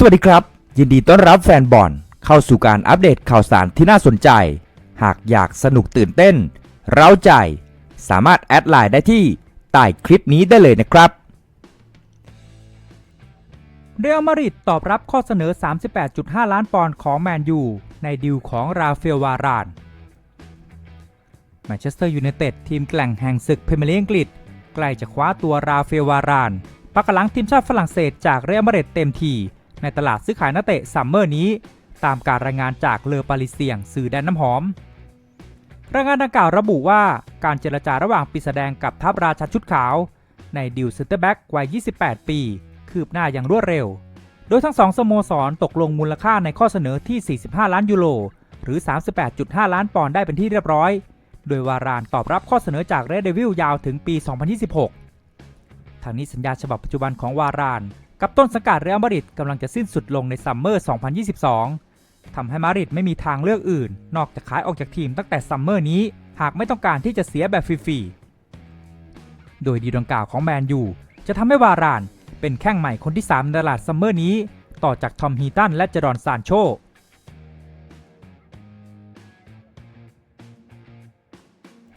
สวัสดีครับ ยินดีต้อนรับแฟนบอลเข้าสู่การอัปเดตข่าวสารที่น่าสนใจ หากอยากสนุกตื่นเต้น เร้าใจ สามารถแอดไลน์ได้ที่ใต้คลิปนี้ได้เลยนะครับ เรอัลมาดริดตอบรับข้อเสนอ 38.5 ล้านปอนด์ของแมนยู ในดีลของราฟาเอลวารานแมนเชสเตอร์ยูไนเต็ดทีมแกล่งแห่งศึกพรีเมียร์ลีกอังกฤษ ใกล้จะคว้าตัวราฟาเอลวารานปักหลังทีมชาติฝรั่งเศสจากเรอัลมาดริดเต็มที ในตลาดซื้อขายนักเตะซัมเมอร์นี้ ตามการรายงานจากเลอปาริเซียงสื่อแดนน้ำหอม รายงานดังกล่าวระบุว่าการเจรจาระหว่างปีศาจแดงกับทัพราชาชุดขาว ในดิวเซนเตอร์แบ็กวัย 28 ปี คืบหน้าอย่างรวดเร็ว โดยทั้งสองสโมสรตกลงมูลค่าในข้อเสนอที่ 45 ล้านยูโรหรือ 38.5 ล้านปอนด์ได้เป็นที่เรียบร้อย โดยวารานตอบรับข้อเสนอจากเรดเดวิลยาวถึงปี 2026 ทางนี้สัญญาฉบับปัจจุบันของวาราน กับต้นสังกัดเรอัลมาดริดกำลังจะสิ้นสุดลงในซัมเมอร์ 2022 ทำให้มาดริดไม่มีทางเลือกอื่น นอกจากขายออกจากทีมตั้งแต่ซัมเมอร์นี้ หากไม่ต้องการที่จะเสียแบบฟรีๆ โดยดีลดังกล่าวของแมนยูจะทำให้วาราน เป็นแข้งใหม่คนที่ 3 ในตลาดซัมเมอร์นี้ ต่อจากทอมฮีตันและเจรอนซานโช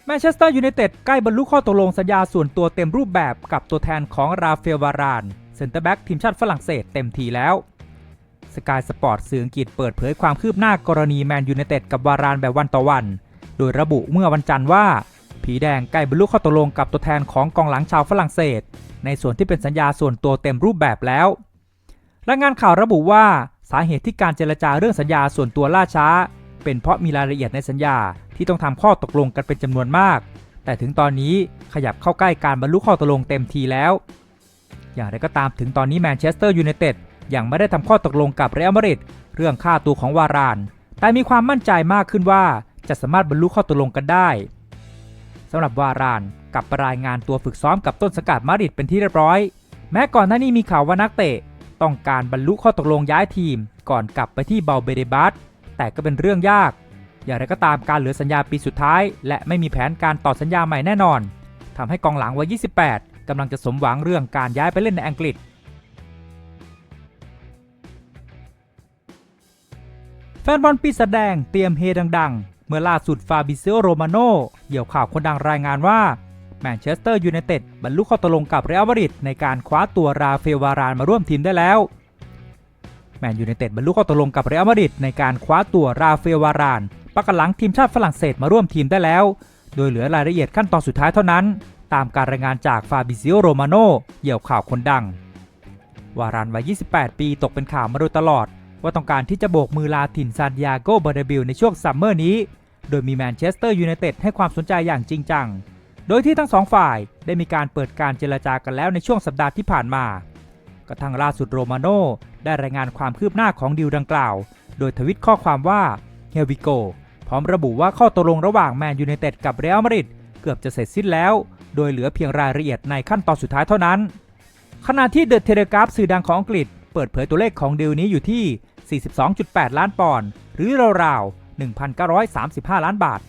แมนเชสเตอร์ยูไนเต็ดใกล้บรรลุข้อตกลงสัญญาส่วนตัวเต็มรูปแบบกับตัวแทนของราฟาเอลวารานเซนเตอร์แบ็กทีมชาติฝรั่งเศสเต็มทีแล้วสกายสปอร์ตสื่ออังกฤษเปิดเผยความคืบหน้ากรณีแมนยูไนเต็ดกับวารานแบบวันต่อวัน โดยระบุเมื่อวันจันทร์ว่า ผีแดงใกล้บรรลุข้อตกลงกับตัวแทนของกองหลังชาวฝรั่งเศส ในส่วนที่เป็นสัญญาส่วนตัวเต็มรูปแบบแล้วรายงานข่าวระบุว่าสาเหตุที่การเจรจาเรื่องสัญญาส่วนตัวล่าช้า เป็นเพราะมีรายละเอียดในสัญญาที่ต้องทำข้อตกลงกันเป็นจำนวนมาก แต่ถึงตอนนี้ขยับเข้าใกล้การบรรลุข้อตกลงเต็มทีแล้ว อย่างไรก็ตามถึงตอนนี้แมนเชสเตอร์ยูไนเต็ดยังไม่ได้ทำข้อตกลงกับเรอัลมาดริดเรื่องค่าตัวของวาราน แต่มีความมั่นใจมากขึ้นว่าจะสามารถบรรลุข้อตกลงกันได้สำหรับวารานกับรายงานตัวฝึกซ้อมกับต้นสกัดมาดริดเป็นที่เรียบร้อย แม้ก่อนหน้านี้มีข่าวว่านักเตะ ต้องการบรรลุข้อตกลงย้ายทีม ก่อนกลับไปที่เบลเบเดบัสแต่ก็เป็นเรื่องยาก อย่างไรก็ตามการเหลือสัญญาปีสุดท้าย และไม่มีแผนการต่อสัญญาใหม่แน่นอนทำให้กองหลังวัย 28 กำลังจะสมหวังเรื่องการย้ายไปเล่นในอังกฤษ แฟนบอลปีศาจแดงเตรียมเฮดัง ๆ เมื่อล่าสุดฟาบิเซโรมาโนเหยี่ยวข่าวคนดังรายงานว่าแมนเชสเตอร์ยูไนเต็ดบรรลุข้อตกลงกับเรอัลมาดริดในการคว้าตัวราฟาเอลวารานมาร่วมทีมได้แล้วแมนยูไนเต็ดบรรลุข้อตกลงกับเรอัลมาดริดในการคว้าตัวราฟาเอลวารานปักหลังทีมชาติฝรั่งเศสมาร่วมทีมได้แล้ว โดยเหลือรายละเอียดขั้นตอนสุดท้ายเท่านั้น ตามการรายงานจากฟาบิซิโอโรมาโนเหยี่ยวข่าวคนดัง วารานวัย 28 ปีตกเป็นข่าวมาโดยตลอด ว่าต้องการที่จะโบกมือลาถิ่นซานดิเอโกบอร์เดบิลในช่วงซัมเมอร์นี้ โดยมีแมนเชสเตอร์ยูไนเต็ดให้ความสนใจอย่างจริงจัง โดยที่ทั้งสองฝ่ายได้มีการเปิดการเจรจากันแล้วในช่วงสัปดาห์ที่ผ่านมากระทั่งล่าสุดโรมาโน่ได้รายงานความคืบหน้าของดีลดังกล่าว โดยทวิตข้อความว่า Here we go พร้อมระบุว่าข้อตกลงระหว่างแมนยูไนเต็ดกับเรอัลมาดริดเกือบจะเสร็จสิ้นแล้ว โดยเหลือเพียงรายละเอียดในขั้นตอนสุดท้ายเท่านั้น ขณะที่เดอะเทเลกราฟสื่อดังของอังกฤษ เปิดเผยตัวเลขของดีลนี้อยู่ที่ 42.8 ล้านปอนด์หรือราวๆ 1,935 ล้านบาท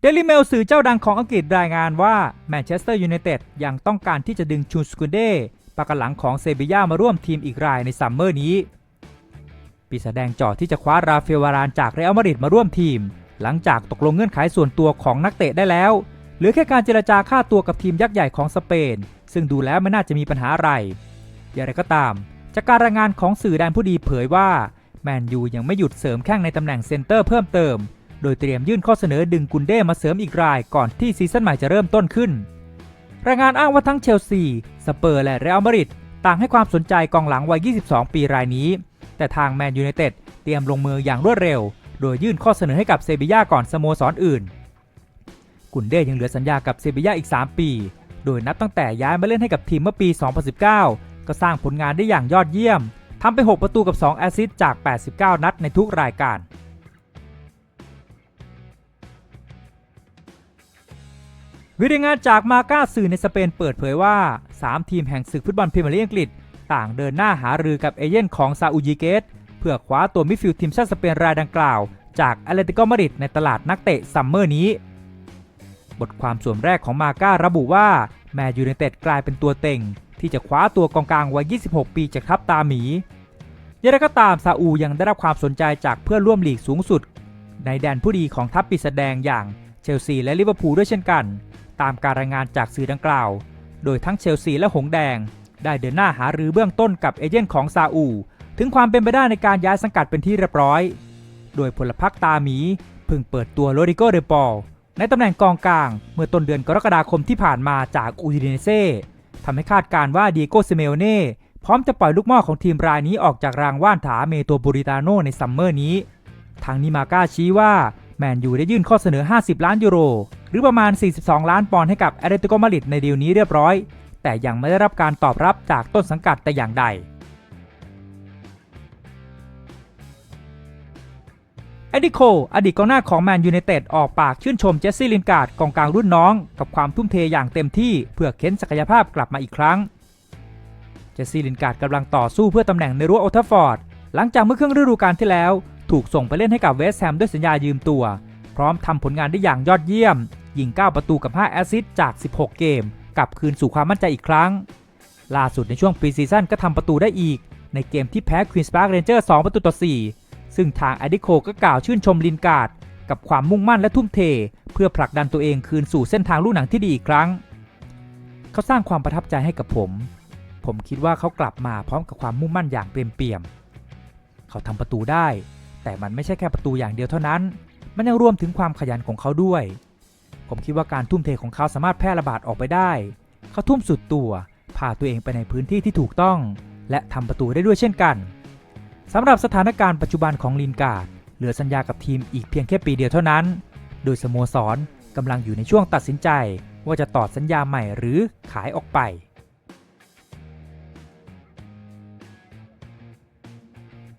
เดลิเมลสื่อเจ้าดังของอังกฤษรายงานว่าแมนเชสเตอร์ยูไนเต็ดยังต้องการที่จะดึงชูสกุนเดปากหลังของเซบีย่ามาร่วมทีมอีกรายในซัมเมอร์นี้ปีศาจแดงจอดที่จะคว้าราฟเอลวารานจากเรอัลมาดริดมาร่วมทีม หลังจากตกลงเงื่อนไขส่วนตัวของนักเตะได้แล้ว เหลือแค่การเจรจาค่าตัวกับทีมยักษ์ใหญ่ของสเปน ซึ่งดูแล้วไม่น่าจะมีปัญหาอะไร อย่างไรก็ตาม จากการรายงานของสื่อแดนผู้ดีเผยว่าแมนยูยังไม่หยุดเสริมแข้งในตำแหน่งเซนเตอร์เพิ่มเติม โดยเตรียมยื่นข้อเสนอดึงกุนเด้มาเสริมอีกรายก่อนที่ซีซั่นใหม่จะเริ่มต้นขึ้น รายงานอ้างว่าทั้งเชลซี สเปอร์และเรอัลมาดริดต่างให้ความสนใจกองหลังวัย 22 ปีรายนี้ แต่ทางแมนยูไนเต็ดเตรียมลงมืออย่างรวดเร็ว โดยยื่นข้อเสนอให้กับเซบีย่าก่อนสโมสรออื่น กุนเด้ยังเหลือสัญญากับเซบีย่าอีก 3 ปี โดยนับตั้งแต่ย้ายมาเล่นให้กับทีมเมื่อปี 2019 ก็สร้างผลงานได้อย่างยอดเยี่ยมทำไป 6 ประตูกับ 2 แอสซิสต์จาก 89 นัดในทุกรายการวิดีงานจากมาก้าสื่อในสเปนเปิดเผยว่า 3 ทีมแห่งศึกฟุตบอลพรีเมียร์ลีกอังกฤษ ต่างเดินหน้าหารือกับเอเย่นของซาอุยิเกต เพื่อคว้าตัวมิดฟิลด์ทีมชาติสเปนรายดังกล่าว จากแอตเลติโกมาดริดในตลาดนักเตะซัมเมอร์นี้ บทความส่วนแรกของมาก้าระบุว่า แมนยูไนเต็ดกลายเป็นตัวเต็ง ที่จะคว้าตัวกองกลางวัย 26 ปีจากทัพตาหมีอย่างไรก็ตามซาอูยังได้รับความสนใจจากเพื่อนร่วมลีกสูงสุด ในแดนผู้ดีของทัพปีศาจแดงอย่างเชลซีและลิเวอร์พูลด้วยเช่นกัน ตามการรายงานจากสื่อดังกล่าว โดยทั้งเชลซีและหงแดง ได้เดินหน้าหารือเบื้องต้นกับเอเจนต์ของซาอู ถึงความเป็นไปได้ในการย้ายสังกัดเป็นที่เรียบร้อย โดยพลพรรคตาหมีเพิ่งเปิดตัวโรดิโกเดปอลในตำแหน่งกองกลาง เมื่อต้นเดือนกรกฎาคมที่ผ่านมาจากอูดิเนเซ่ทำให้คาดการณ์ว่าดีโกเซเมโอเน่พร้อมจะปล่อยลูกหม่อของทีมรายนี้ออกจากรางว่านถาเมโตบูริตาโนในซัมเมอร์นี้ ทางนิมาก้าชี้ว่าแมนยูได้ยื่นข้อเสนอ 50 ล้านยูโร หรือประมาณ 42 ล้านปอนด์ให้กับแอตเลติโกมาริดในดีลนี้เรียบร้อย แต่ยังไม่ได้รับการตอบรับจากต้นสังกัดแต่อย่างใด เอดิโค อดีตกองหน้าของแมนยูไนเต็ดออกปากชื่นชมเจสซี่ลินการ์ดกองกลางรุ่นน้อง กับความทุ่มเทอย่างเต็มที่เพื่อเค้นศักยภาพกลับมาอีกครั้ง เจสซี่ลินการ์ดกำลังต่อสู้เพื่อตำแหน่งในรั้วโอลด์แทัฟฟอร์ด หลังจากเมื่อครึ่งฤดูกาลที่แล้ว ถูกส่งไปเล่นให้กับเวสต์แฮมด้วยสัญญายืมตัว พร้อมทำผลงานได้อย่างยอดเยี่ยม ยิง 9 ประตูกับ 5 แอสซิสต์จาก 16 เกม กลับคืนสู่ความมั่นใจอีกครั้ง ล่าสุดในช่วงปีซีซั่นก็ทำประตูได้อีก ในเกมที่แพ้ควีนส์พาร์คเรนเจอร์ 2 ประตูต่อ 4 ซึ่งทางอดิโคก็กล่าวชื่นชมลินการ์ดกับความมุ่งมั่นและทุ่มเท เพื่อผลักดันตัวเองคืนสู่เส้นทางลูกหนังที่ดีอีกครั้ง เขาสร้างความประทับใจให้กับผม ผมคิดว่าเขากลับมาพร้อมกับความมุ่งมั่นอย่างเต็มเปี่ยมเขาทำประตูได้ แต่มันไม่ใช่แค่ประตูอย่างเดียวเท่านั้น มันยังรวมถึงความขยันของเขาด้วย ผมคิดว่าการทุ่มเทของเขาสามารถแพร่ระบาดออกไปได้ เขาทุ่มสุดตัวพาตัวเองไปในพื้นที่ที่ถูกต้อง และทำประตูได้ด้วยเช่นกัน สำหรับสถานการณ์ปัจจุบันของลินการ์ดเหลือสัญญากับทีมอีกเพียงแค่ปีเดียวเท่านั้น โดยสโมสรกำลังอยู่ในช่วงตัดสินใจว่าจะต่อสัญญาใหม่หรือขายออกไป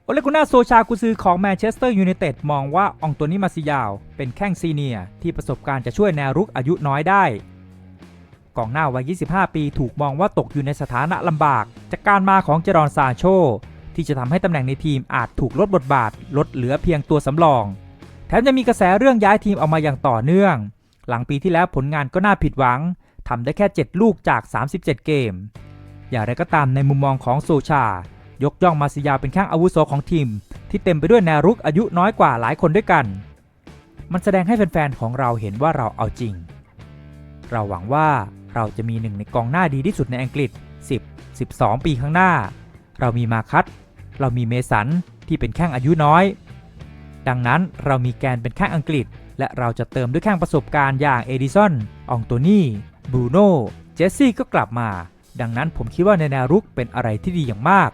โอเลกุน่าโซชากุซือของแมนเชสเตอร์ยูไนเต็ดมองว่าอองโตนี่มาซิยาว เป็นแข้งซีเนียร์ที่ประสบการณ์จะช่วยแนวรุกอายุน้อยได้ กองหน้าวัย 25 ปีถูกมองว่าตกอยู่ในสถานะลำบาก จากการมาของเจรอนซาโช ที่จะทำให้ตำแหน่งในทีมอาจถูกลดบทบาท ลดเหลือเพียงตัวสำรอง แถมยังมีกระแสเรื่องย้ายทีมออกมาอย่างต่อเนื่อง หลังปีที่แล้วผลงานก็น่าผิดหวังทำได้แค่ 7 ลูกจาก 37 เกม อย่างไรก็ตามในมุมมองของโซชา ยกย่องมาซิยาเป็นข้างอาวุโสของทีม ที่เต็มไปด้วยแนวรุกอายุน้อยกว่าหลายคนด้วยกัน มันแสดงให้แฟนๆของเราเห็นว่าเราเอาจริง เราหวังว่าเราจะมีหนึ่งในกองหน้าดีที่สุดในอังกฤษ 10 12 ปีข้างหน้า เรามีมาคัต เรามีเมสันที่เป็นแข้งอายุน้อย ดังนั้นเรามีแกนเป็นแข้งอังกฤษ และเราจะเติมด้วยแข้งประสบการณ์อย่างเอดิสันอองโตนี่บรูโน่เจสซี่ก็กลับมา ดังนั้นผมคิดว่าในแนวรุกเป็นอะไรที่ดีอย่างมาก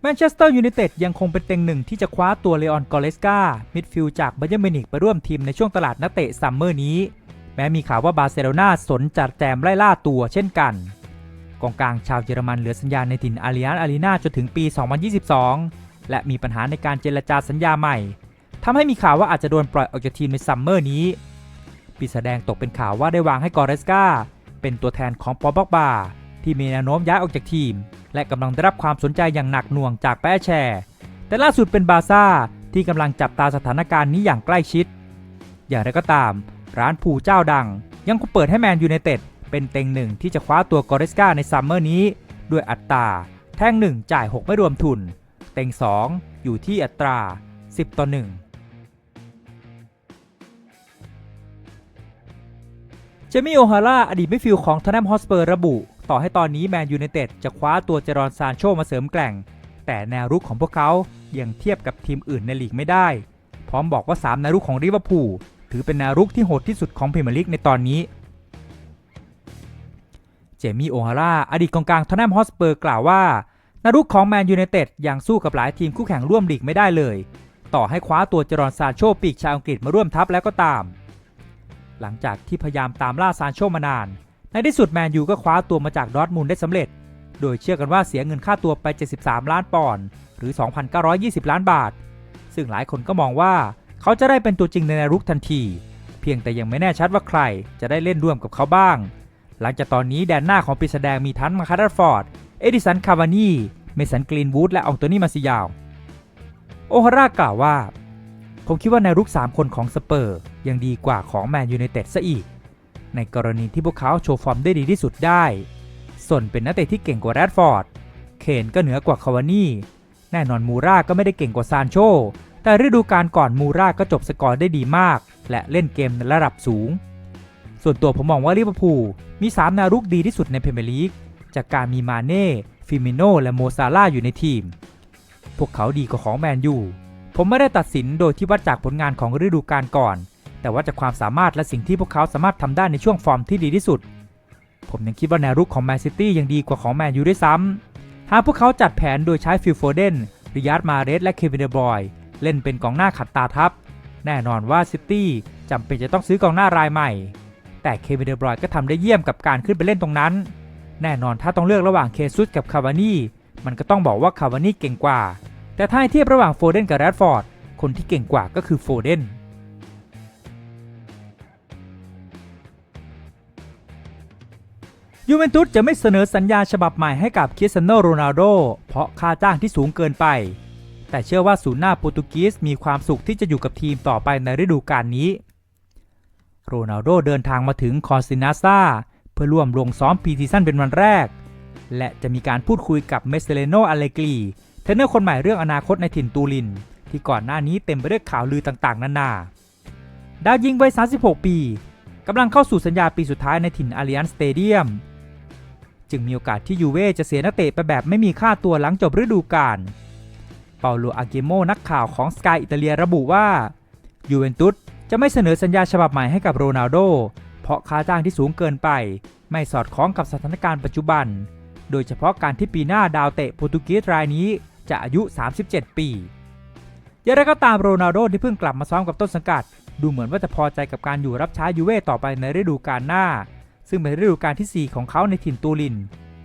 แมนเชสเตอร์ยูไนเต็ดยังคงเป็นเต็งหนึ่งที่จะคว้าตัวเลออนกอเลสกามิดฟิลด์จากบาเยร์มิวนิกไปร่วมทีมในช่วงตลาดนักเตะซัมเมอร์นี้ แม้มีข่าวว่าบาร์เซโลนาสนจัดแจมไล่ล่าตัวเช่นกัน กองกลางชาวเยอรมันเหลือสัญญาในถิ่นอาริอันอารีนาจนถึงปี 2022 และมีปัญหาในการเจรจาสัญญาใหม่ทำให้มีข่าวว่าอาจจะโดนปล่อยออกจากทีมในซัมเมอร์นี้ปีแสดงตกเป็นข่าวว่าได้วางให้กอเรสกาเป็นตัวแทนของปอบ็อกบาที่มีแนวโน้มย้ายออกจากทีม และกำลังได้รับความสนใจอย่างหนักหน่วงจากแป้แชร์แต่ล่าสุดเป็นบาซ่าที่กำลังจับตาสถานการณ์นี้อย่างใกล้ชิด อย่างไรก็ตาม ร้านผูเจ้าดัง ยังคงเปิดให้แมนยูไนเต็ดเป็นเต็งหนึ่งที่จะคว้าตัวกอเรสกาในซัมเมอร์นี้ ด้วยอัตรา แท่ง 1 จ่าย 6 ไม่รวมทุน เต็ง 2 อยู่ที่อัตรา 10 ต่อ 1 เจมี่โอฮาร่าอดีตมิดฟิลด์ของทนแนมฮอสเปอร์ระบุ ต่อให้ตอนนี้แมนยูไนเต็ดจะคว้าตัวเจรอนซานโชมาเสริมแกร่ง แต่แนวรุกของพวกเขายังเทียบกับทีมอื่นในลีกไม่ได้ พร้อมบอกว่า 3 แนวรุกของลิเวอร์พูล ถือเป็นนวรุกที่โหดที่สุดของพรีเมียร์ลีกในตอนนี้ เจมี่โอฮาร่าอดีตกองกลางทอนแนมฮอสเปอร์กล่าวว่านวรุกของแมนยูไนเต็ดยังสู้กับหลายทีมคู่แข่งร่วมลีกไม่ได้เลย ต่อให้คว้าตัวเจรอนซานโชปีกชาวอังกฤษมาร่วมทัพแล้วก็ตาม หลังจากที่พยายามตามล่าซานโชมานาน ในที่สุดแมนยูก็คว้าตัวมาจากดอร์ทมุนได้สำเร็จ โดยเชื่อกันว่าเสียเงินค่าตัวไป 73 ล้านปอนด์หรือ 2,920 ล้านบาท ซึ่งหลายคนก็มองว่า เขาจะได้เป็นตัวจริงในนวรุกทันที เพียงแต่ยังไม่แน่ชัดว่าใครจะได้เล่นร่วมกับเขาบ้าง หลังจากตอนนี้แดนหน้าของปีศาจแดงมีทั้งมาคาร์ฟอร์ด เอดิสันคาวานีเมสันกรีนวูดและอองโตนี่มาซิยาว โอฮาร่ากล่าวว่าผผมคิดว่าในรุก 3 คนของสเปอร์ยังดีกว่าของแมนยูไนเต็ดซะอีก ในกรณีที่พวกเขาโชว์ฟอร์มได้ดีที่สุดได้ ส่วนเป็นนักเตะที่เก่งกว่าแรดฟอร์ด เคนก็เหนือกว่าคาวานี่ แน่นอนมูราก็ไม่ได้เก่งกว่าซานโช แต่ฤดูกาลก่อนมูราก็จบสกอร์ได้ดีมาก และเล่นเกมในระดับสูง ส่วนตัวผมมองว่าลิเวอร์พูลมี 3 นารุกดีที่สุดในพรีเมียร์ลีก จากการมีมาเน่ ฟิมิโนและโมซาล่าอยู่ในทีม พวกเขาดีกว่าของแมนยู ผมไม่ได้ตัดสินโดยที่วัดจากผลงานของฤดูกาลก่อน แต่ว่าจากความสามารถและสิ่งที่พวกเขาสามารถทำได้ในช่วงฟอร์มที่ดีที่สุด ผมยังคิดว่าแนวรุกของแมนซิตี้ยังดีกว่าของแมนยูด้วยซ้ำหากพวกเขาจัดแผนโดยใช้ฟิลโฟเดนริยาร์ดมาเรสและเควินเดบรอย เล่นเป็นกองหน้าขัดตาทับแน่นอนว่าซิตี้จำเป็นจะต้องซื้อกองหน้ารายใหม่ แต่เควินเดบรอยน์ก็ทำได้เยี่ยมกับการขึ้นไปเล่นตรงนั้น แน่นอนถ้าต้องเลือกระหว่างเคซุสกับคาวานี่มันก็ต้องบอกว่าคาวานี่เก่งกว่า แต่ถ้าให้เทียบระหว่างโฟเดนกับแรดฟอร์ดคนที่เก่งกว่าก็คือโฟเดนยูเวนตุสจะไม่เสนอสัญญาฉบับใหม่ให้กับคริสเตียโนโรนัลโดเพราะค่าจ้างที่สูงเกินไป แต่เชื่อว่าศูนย์หน้าโปรตุเกสมีความสุขที่จะอยู่กับทีมต่อไปในฤดูกาลนี้ โรนัลโดเดินทางมาถึงคอร์ซินาซาเพื่อร่วมลงซ้อมปีซีซั่นเป็นวันแรก และจะมีการพูดคุยกับเมสเซเลโนอเลกรีเทรนเนอร์คนใหม่เรื่องอนาคตในถิ่นตูริน ที่ก่อนหน้านี้เต็มไปด้วยข่าวลือต่างๆ นานา ดาวยิงวัย 36 ปีกำลังเข้าสู่สัญญาปีสุดท้ายในถิ่นอาริยันสเตเดียมจึงมีโอกาสที่ยูเว่จะเสียนักเตะไปแบบไม่มีค่าตัวหลังจบฤดูกาล เปาโล อาเกโม นักข่าวของสกายอิตาเลียระบุว่า ยูเวนตุสจะไม่เสนอสัญญาฉบับใหม่ให้กับโรนัลโด เพราะค่าจ้างที่สูงเกินไป ไม่สอดคล้องกับสถานการณ์ปัจจุบัน โดยเฉพาะการที่ปีหน้าดาวเตะโปรตุเกสรายนี้จะอายุ 37 ปีอย่างไรก็ตามโรนัลโดที่เพิ่งกลับมาซ้อมกับต้นสังกัด ดูเหมือนว่าจะพอใจกับการอยู่รับใช้ยูเว่ต่อไปในฤดูกาลหน้า ซึ่งเป็นฤดูกาลที่ 4 ของเขาในถิ่นตูริน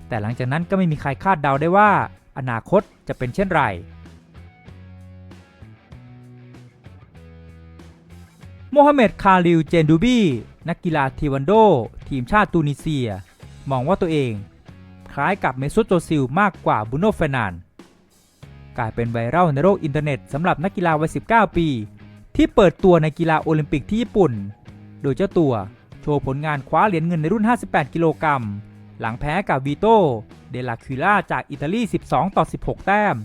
แต่หลังจากนั้นก็ไม่มีใครคาดเดาได้ว่า อนาคตจะเป็นเช่นไร โมฮัมเหม็ดคาลิลเจนดูบีนักกีฬาเทีวันโด ทีมชาติตูนิเซีย มองว่าตัวเอง คล้ายกับเมซุตโจซิลมากกว่าบุโนเฟนันกลายเป็นไวรัลในโลกอินเทอร์เน็ตสำหรับนักกีฬาวัย 19 ปี ที่เปิดตัวในกีฬาโอลิมปิกที่ญี่ปุ่น โดยเจ้าตัวโชว์ผลงานคว้าเหรียญเงินในรุ่น 58 กิโลกรัม หลังแพ้กับวีโตเดลาคิล่าจากอิตาลี 12 ต่อ 16 แต้ม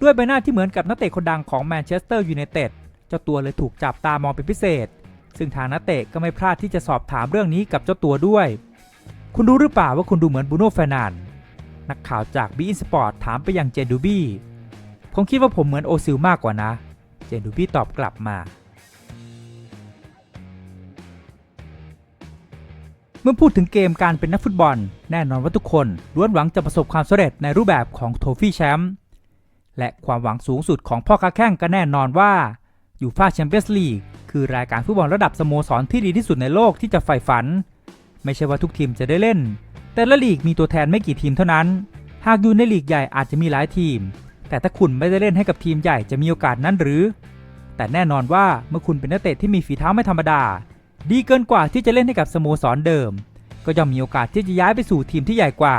ด้วยใบหน้าที่เหมือนกับนักเตะคนดังของแมนเชสเตอร์ยูไนเต็ด เจ้าตัวเลยถูกจับตามองเป็นพิเศษ ซึ่งทางนักเตะก็ไม่พลาดที่จะสอบถามเรื่องนี้กับเจ้าตัวด้วย คุณรู้หรือเปล่าว่าคุณดูเหมือนบูโน่เฟรนันนักข่าวจากบีอินสปอร์ตถามไปยังเจนดูบี้ผมคิดว่าผมเหมือนโอซิลมากกว่านะ เจนดูบี้ตอบกลับมาเมื่อพูดถึงเกมการเป็นนักฟุตบอล แน่นอนว่าทุกคนล้วนหวังจะประสบความสำเร็จในรูปแบบของโทฟี่แชมป์และความหวังสูงสุดของพ่อค้าแข้งก็แน่นอนว่า ยูฟาแชมเปี้ยนส์ลีกคือรายการฟุตบอลระดับสโมสรที่ดีที่สุดในโลกที่จะใฝ่ฝัน ไม่ใช่ว่าทุกทีมจะได้เล่น แต่ละลีกมีตัวแทนไม่กี่ทีมเท่านั้น หากอยู่ในลีกใหญ่อาจจะมีหลายทีม แต่ถ้าคุณไม่ได้เล่นให้กับทีมใหญ่จะมีโอกาสนั้นหรือ แต่แน่นอนว่าเมื่อคุณเป็นนักเตะที่มีฝีเท้าไม่ธรรมดา ดีเกินกว่าที่จะเล่นให้กับสโมสรเดิม ก็ย่อมมีโอกาสที่จะย้ายไปสู่ทีมที่ใหญ่กว่า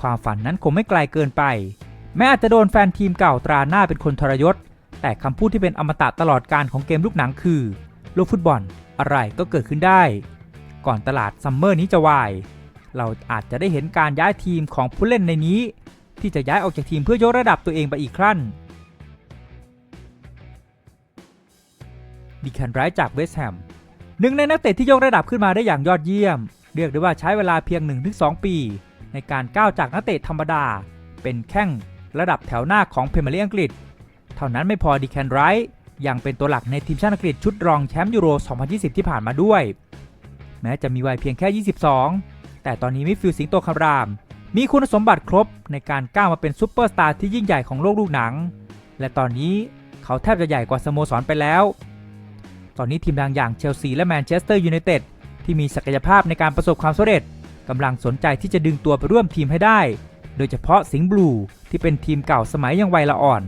ความฝันนั้นคงไม่ไกลเกินไป แม้อาจจะโดนแฟนทีมเก่าตราหน้าเป็นคนทรยศ แต่คำพูดที่เป็นอมตะตลอดการของเกมลูกหนังคือโลกฟุตบอลอะไรก็เกิดขึ้นได้ ก่อนตลาดซัมเมอร์นี้จะวาย เราอาจจะได้เห็นการย้ายทีมของผู้เล่นในนี้ ที่จะย้ายออกจากทีมเพื่อยกระดับตัวเองไปอีกขั้นดิคันไรท์จากเวสต์แฮมหนึ่งในนักเตะที่ยกระดับขึ้นมาได้อย่างยอดเยี่ยม เรียกได้ว่าใช้เวลาเพียง 1-2 ปี ในการก้าวจากนักเตะธรรมดา เป็นแข้งระดับแถวหน้าของเพรเมียร์ลีกอังกฤษ ท่านั้นไม่พอดิแคนไรท์ยังเป็นตัวหลักในทีมชาติอังกฤษชุดรองแชมป์ยูโร 2020 ที่ผ่านมาด้วย แม้จะมีวัยเพียงแค่ 22 แต่ตอนนี้มิฟิลสิงโตคำราม มีคุณสมบัติครบในการก้าวมาเป็นซูเปอร์สตาร์ที่ยิ่งใหญ่ของโลกลูกหนัง และตอนนี้เขาแทบจะใหญ่กว่าสโมสรไปแล้ว ตอนนี้ทีมดังอย่างเชลซีและแมนเชสเตอร์ยูไนเต็ดที่มีศักยภาพในการประสบความสำเร็จกำลังสนใจที่จะดึงตัวไปร่วมทีมให้ได้ โดยเฉพาะสิงห์บลูที่เป็นทีมเก่าสมัยยังวัยละอ่อน